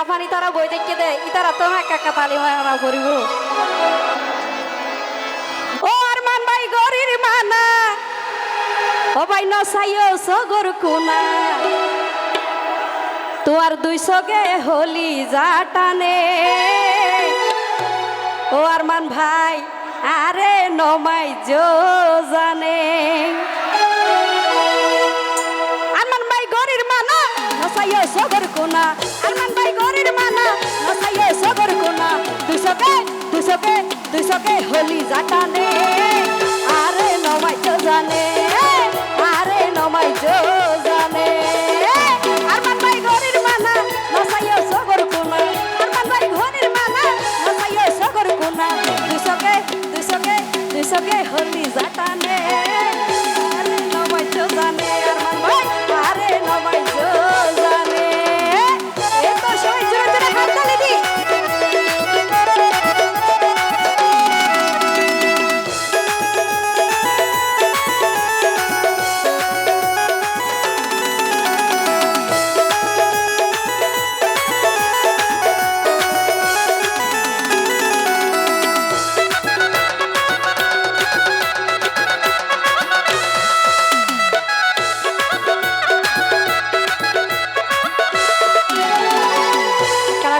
আফানি তারা বই দেখে দে, ইতারা তো একা একা তালি মারা করিব ও মান ভাই, গরির মানা। ও ভাই নসাইও সগর কোনা। তোর দুইশো গে হলি জাটানে। ও আর মান ভাই, আরে নমাই জো জানে আরমান ভাই, গরির মানা নসাইয়ে সগর কোনা। দুশোকে হলি জাটানে আরে নমাই জো জানে আরে নমাই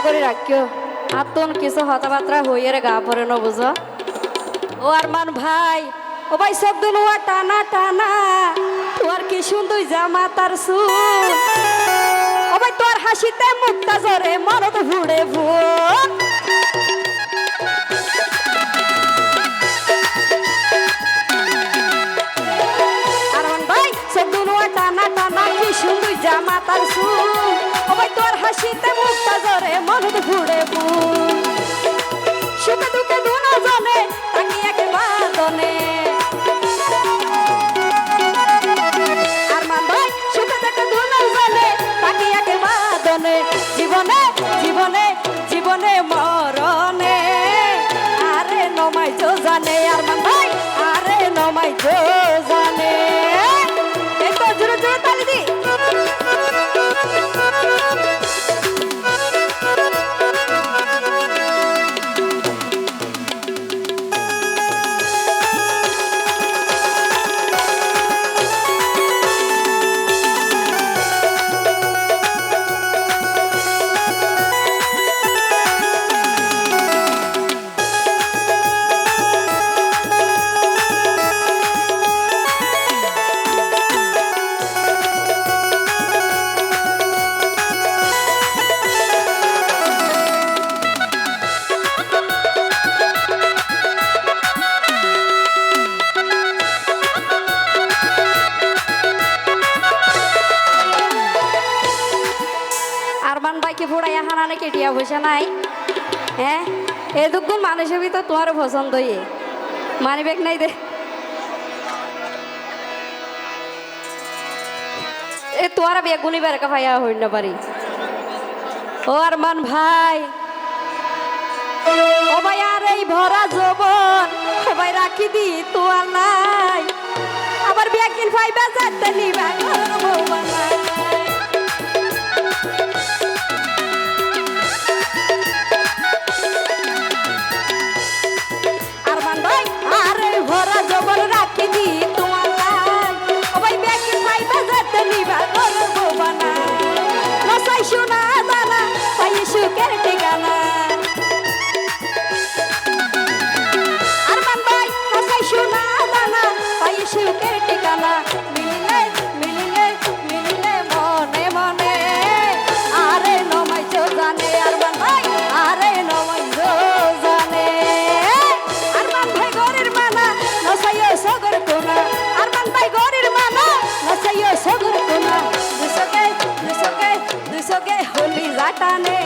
কারা রাখিও। আতন কিছু হতাবাত্রা হইয়ে রে গা পরে ন, বুঝ? ও আরমান ভাই, ও ভাই সব দুনুয়া টানা টানা, তোর কি সুন্দর জামা তার সুর? ও ভাই তোর হাসিতে মুক্তা জরে মরদ ভুড়ে সুন্দর জামা তার সুর? ভাই তোর হাসিতে মুক্তা জরে মরদ ভুড়ে ভুট সুখে দুঃখে দুনো জনে তাকিয়ে কে বাদনে আরমান ভাই সুখে দুঃখে দুনো জনে তাকিয়ে কে বাদনে জীবনে জীবনে জীবনে মরণে। আরে নমাই জো জানে আরমান ভাই আরে নমাই জো জানে। এই তো জোরে জোরে তালি দি। ভাইকে ফোড়াইয়া হানানে কেটিয়া বসে নাই? হ্যাঁ এ দুগুণ মানুষের ভিতর তোমার পছন্দ ইয়ে মানি ব্যাগ নাই দে। এ তোমার বেগুনি বেরকা ভাইয়া হইন পারি ও আরমান ভাই। ও ভাই আর এই ভরা জবন ও ভাই রাখি দি তোয়ার নাই। আবার বেগিন ফাইবা যাতে নিবা। ও Sane.